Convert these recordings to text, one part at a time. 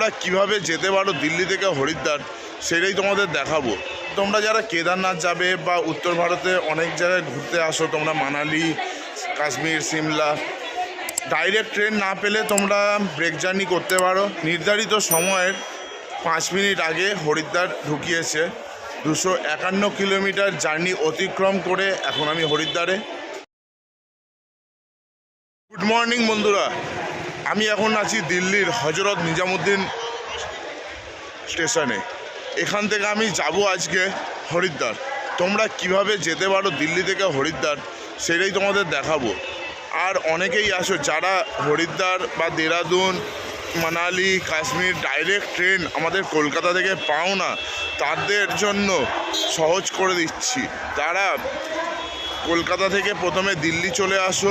তোমরা কীভাবে যেতে পারো দিল্লি থেকে হরিদ্বার, সেটাই তোমাদের দেখাবো। তোমরা যারা কেদারনাথ যাবে বা উত্তর ভারতে অনেক জায়গায় ঘুরতে আসো, তোমরা মানালি, কাশ্মীর, সিমলা ডাইরেক্ট ট্রেন না পেলে তোমরা ব্রেক জার্নি করতে পারো। নির্ধারিত সময়ের পাঁচ মিনিট আগে হরিদ্বার ঢুকিয়েছে। দুশো একান্ন কিলোমিটার জার্নি অতিক্রম করে এখন আমি হরিদ্বারে। গুড মর্নিং বন্ধুরা। আমি এখন আছি দিল্লির হজরত নিজামুদ্দিন স্টেশনে। এখান থেকে আমি যাব আজকে হরিদ্বার। তোমরা কীভাবে যেতে পারো দিল্লি থেকে হরিদ্বার, সেটাই তোমাদের দেখাবো। আর অনেকেই আসো, যারা হরিদ্বার বা দেরাদুন, মানালি, কাশ্মীর ডাইরেক্ট ট্রেন আমাদের কলকাতা থেকে পাও না, তাদের জন্য সহজ করে দিচ্ছি। তারা কলকাতা থেকে প্রথমে দিল্লি চলে আসো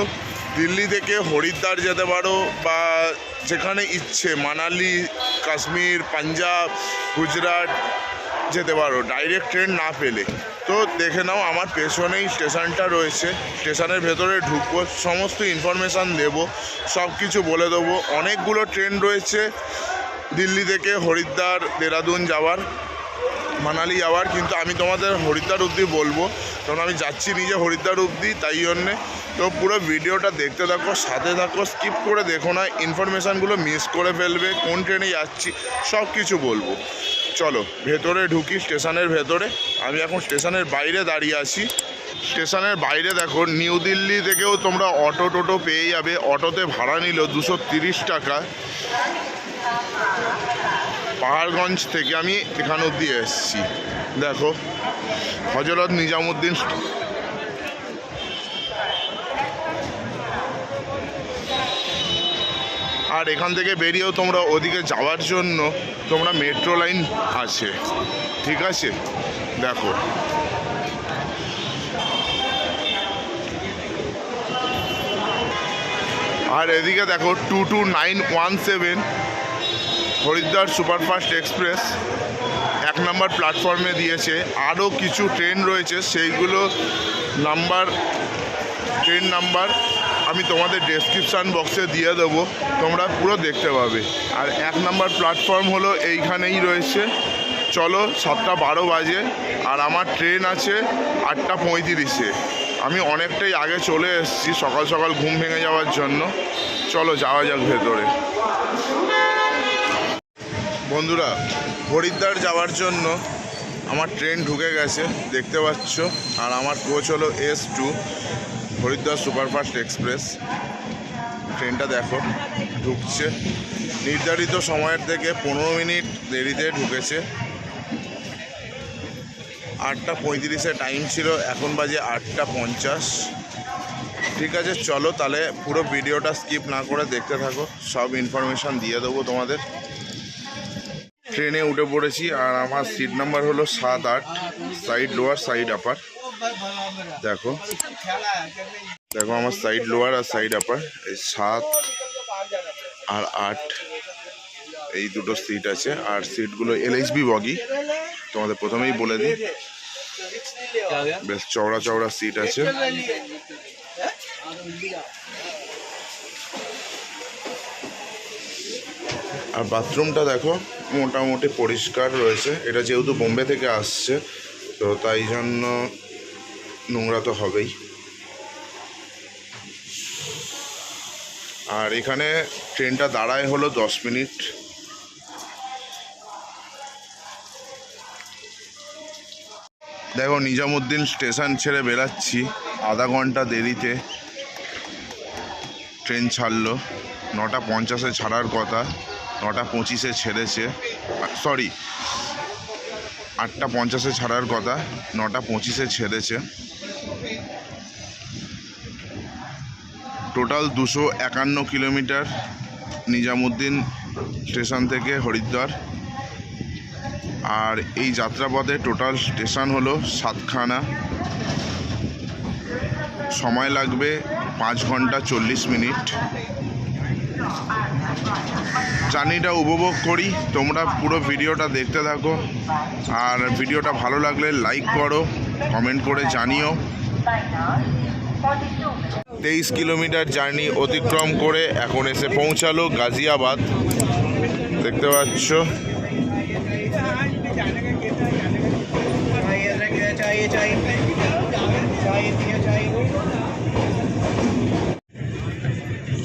দিল্লি থেকে হরিদ্বার যেতে পারো বা যেখানে ইচ্ছে, মানালি, কাশ্মীর, পাঞ্জাব, গুজরাট যেতে পারো। ডাইরেক্ট ট্রেন না পেলে। তো দেখে নাও, আমার পেছনেই স্টেশনটা রয়েছে। স্টেশনের ভেতরে ঢুকবো, সমস্ত ইনফরমেশান দেবো সব কিছু বলে দেবো। অনেকগুলো ট্রেন রয়েছে দিল্লি থেকে হরিদ্বার, দেরাদুন যাওয়ার। মানালি যাওয়ার, কিন্তু আমি তোমাদের হরিদ্বার অবধি বলব। কারণ আমি যাচ্ছি নিজে হরিদ্বার অবধি, তাই জন্যে। তো পুরো ভিডিওটা দেখতে থাকো, সাথে থাকো স্কিপ করে দেখো না ইনফরমেশানগুলো মিস করে ফেলবে, কোন ট্রেনে যাচ্ছি সব কিছু বলব। চলো, ভেতরে ঢুকি, স্টেশনের ভেতরে। আমি এখন স্টেশনের বাইরে দাঁড়িয়ে আছি। স্টেশনের বাইরে দেখো, নিউ দিল্লি থেকেও তোমরা অটো টোটো পেয়ে যাবে। অটোতে ভাড়া নিল দুশো টাকা। পাহাড়গঞ্জ থেকে আমি এখান অবধি এসেছি। দেখো, হজরত নিজামুদ্দিন। আর এখান থেকে বেরিয়েও তোমরা ওদিকে যাওয়ার জন্য তোমরা মেট্রো লাইন আছে। ঠিক আছে? দেখো। আর এদিকে দেখো, two two nine one seven. Haridwar superfast express এক নম্বর প্ল্যাটফর্মে দিয়েছে। আরও কিছু ট্রেন রয়েছে, সেইগুলো নাম্বার, ট্রেন নাম্বার আমি তোমাদের ডেসক্রিপশান বক্সে দিয়ে দেবো, তোমরা পুরো দেখতে পাবে। আর এক নম্বর প্ল্যাটফর্ম হলো এইখানেই রয়েছে। চলো সাতটা বারো বাজে, আর আমার ট্রেন আছে আটটা পঁয়ত্রিশে। আমি অনেকটাই আগে চলে এসেছি সকাল সকাল ঘুম ভেঙে যাওয়ার জন্য। চলো যাওয়া যাক ভেতরে। বন্ধুরা, হরিদ্বার যাওয়ার জন্য আমার ট্রেন ঢুকে গেছে, দেখতে পাচ্ছ। আর আমার কোচ হলো S two Haridwar superfast express. ট্রেনটা দেখো, ঢুকছে। নির্ধারিত সময়ের থেকে পনেরো মিনিট দেরিতে ঢুকেছে। আটটা পঁয়ত্রিশে টাইম ছিল, এখন বাজে আটটা পঞ্চাশ। ঠিক আছে, চলো তাহলে পুরো ভিডিওটা স্কিপ না করে দেখতে থাকো। সব ইনফরমেশান দিয়ে দেবো তোমাদের। ট্রেনে উঠে পড়েছি আর আমার সিট নাম্বার হলো সাত আট সাইড লোয়ার সাইড আপার দেখো দেখো আমার সাইড লোয়ার আর সাইড আপার এই সাত আর আট, এই দুটো সিট আছে। আর সিটগুলো এলএইচবি বগি। তোমাদের প্রথমেই বলে দিই। বেশ, চওড়া চওড়া সিট আছে। আর বাথরুমটা দেখো, মোটামুটি পরিষ্কার রয়েছে। এটা যেহেতু বোম্বে থেকে আসছে, তো তাই জন্য নোংরা তো হবেই। আর এখানে ট্রেনটা দাঁড়ায় হলো দশ মিনিট। দেখো, নিজামুদ্দিন স্টেশন ছেড়ে বেরাচ্ছি আধা ঘণ্টা দেরিতে। ট্রেন ছাড়লো, নটা পঞ্চাশে ছাড়ার কথা। নটা পঁচিশে ছেড়েছে। সরি আটটা পঞ্চাশে ছাড়ার কথা, নটা পঁচিশে ছেড়েছে। টোটাল দুশো একান্ন কিলোমিটার নিজামুদ্দিন স্টেশন থেকে হরিদ্বার। আর এই যাত্রাপথে টোটাল স্টেশন হলো সাতখানা। সময় লাগবে পাঁচ ঘণ্টা চল্লিশ মিনিট। জার্নিটা উপভোগ করি তোমরা পুরো ভিডিওটা দেখতে থাকো আর ভিডিওটা ভালো লাগলে লাইক করো কমেন্ট করে জানিও তেইশ কিলোমিটার জার্নি অতিক্রম করে এখন এসে পৌঁছালো গাজিয়াবাদ দেখতে পাচ্ছ चाहिए चाहिए चाहिए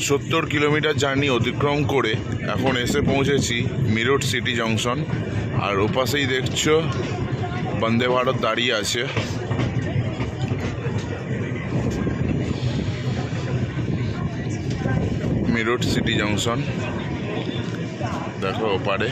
সত্তর কিলোমিটার জার্নি অতিক্রম করে এখন এসে পৌঁছেছি মিরট সিটি জংশন। আর ওপাশেই দেখছ, বন্দে ভারত দাঁড়িয়ে আছে। Meerut city junction. দেখো ওপারে।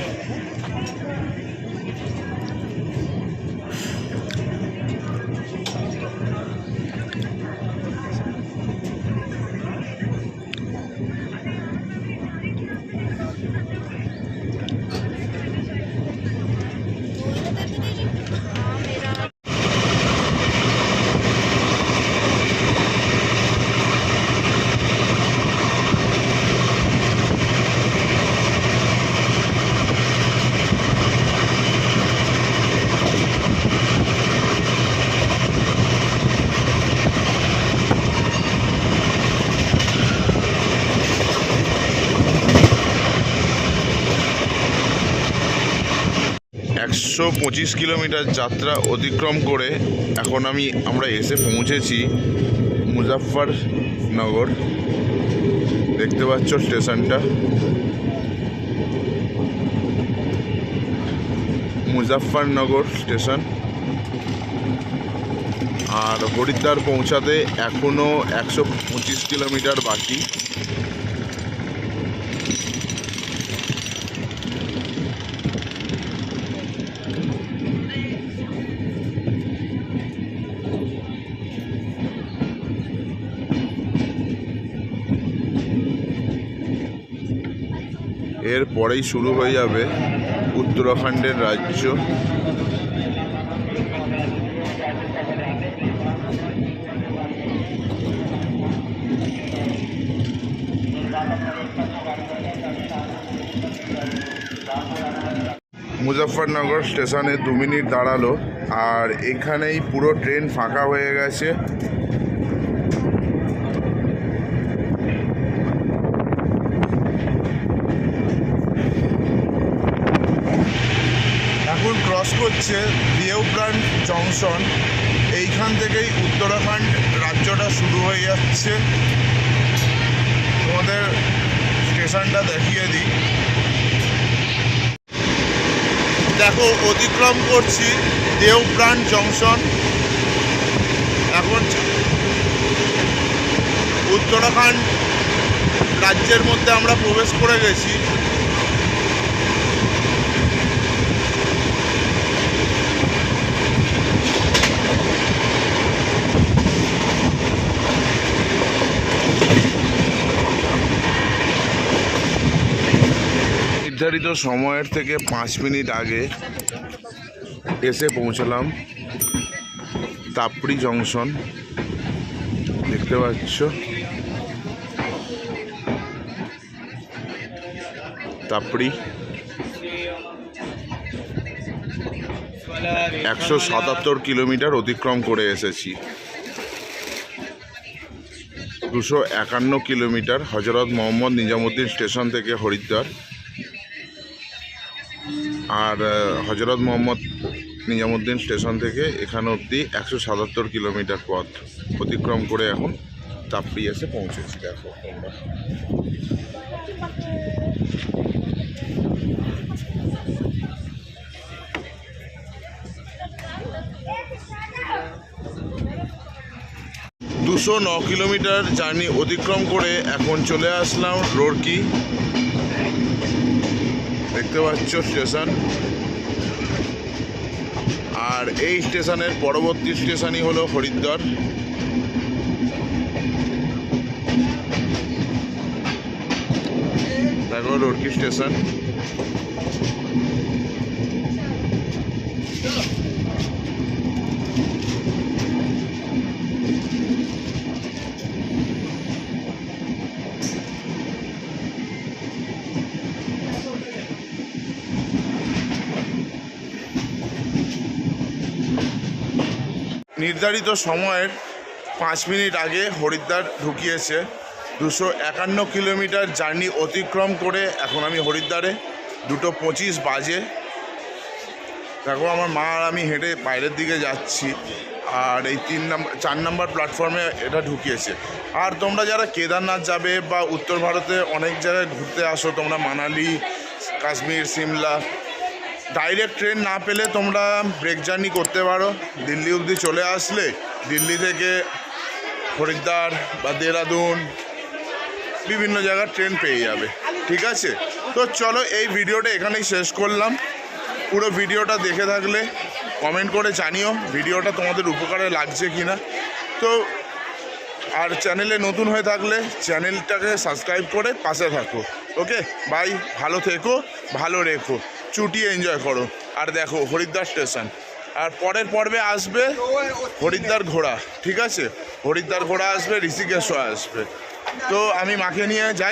একশো পঁচিশ কিলোমিটার যাত্রা অতিক্রম করে এখন আমি, আমরা এসে পৌঁছেছি মুজাফফরনগর। দেখতে পাচ্ছ স্টেশনটা। মুজাফফরনগর স্টেশন। আর হরিদ্বার পৌঁছাতে এখনও একশো পঁচিশ কিলোমিটার বাকি। এর পরেই শুরু হয়ে যাবে উত্তরাখণ্ডের রাজ্য। মুজফ্ফরনগর স্টেশনে দু মিনিট দাঁড়াল, আর এখানেই পুরো ট্রেন ফাঁকা হয়ে গেছে। এখন ক্রস করছে দেওপ্রাণ জংশন। এইখান থেকেই উত্তরাখণ্ড রাজ্যটা শুরু হয়ে যাচ্ছে। তোমাদের স্টেশনটা দেখিয়ে দিই। দেখো, অতিক্রম করছি দেওপ্রাণ জংশন। এখন উত্তরাখণ্ড রাজ্যের মধ্যে আমরা প্রবেশ করে গেছি। নির্ধারিত সময়ের থেকে পাঁচ মিনিট আগে এসে পৌঁছলাম তাপড়ি জংশন। দেখতে পাচ্ছ? তাপড়ি। একশো সাতাত্তর কিলোমিটার অতিক্রম করে এসেছি। দুশো একান্ন কিলোমিটার হজরত মোহাম্মদ নিজামুদ্দিন স্টেশন থেকে হরিদ্বার। আর হজরত মোহাম্মদ নিজামুদ্দিন স্টেশন থেকে এখানে অবধি একশো সাতাত্তর কিলোমিটার পথ অতিক্রম করে এখন তাপড়ি এসে পৌঁছেছি, দেখো তোমরা। দুশো ন কিলোমিটার জার্নি অতিক্রম করে এখন চলে আসলাম রোড়কি দেখতে পাচ্ছ স্টেশন। আর এই স্টেশনের পরবর্তী স্টেশনই হল হরিদ্বার। দেখো রোডকি স্টেশন? নির্ধারিত সময়ের পাঁচ মিনিট আগে হরিদ্বার ঢুকিয়েছে। দুশো একান্ন কিলোমিটার জার্নি অতিক্রম করে এখন আমি হরিদ্বারে। দুটো পঁচিশ বাজে। দেখো আমার মা আর আমি হেঁটে বাইরের দিকে যাচ্ছি। আর এই তিন নম্বর চার নাম্বার প্ল্যাটফর্মে এটা ঢুকিয়েছে। আর তোমরা যারা কেদারনাথ যাবে বা উত্তর ভারতে অনেক জায়গায় ঘুরতে আসো, তোমরা মানালি, কাশ্মীর, সিমলা ডাইরেক্ট ট্রেন না পেলে তোমরা ব্রেক জার্নি করতে পারো। দিল্লি অবধি চলে আসলে দিল্লি থেকে হরিদ্বার বা দেরাদুন বিভিন্ন জায়গার ট্রেন পেয়ে যাবে। ঠিক আছে? তো চলো এই ভিডিওটা এখানেই শেষ করলাম। পুরো ভিডিওটা দেখে থাকলে কমেন্ট করে জানিও ভিডিওটা তোমাদের উপকারে লাগছে কি না তো আর চ্যানেলে নতুন হয়ে থাকলে চ্যানেলটাকে সাবস্ক্রাইব করে পাশে থাকো। ওকে? বাই। ভালো থেকো, ভালো রেখো। চুটিয়ে এনজয় করো। আর দেখো, হরিদ্বার স্টেশন আর পরের পর্বে আসবে হরিদ্বার ঘোড়া, ঠিক আছে? হরিদ্বার ঘোড়া আসবে, ঋষিকেশও আসবে। তো আমি মাকে নিয়ে যাই।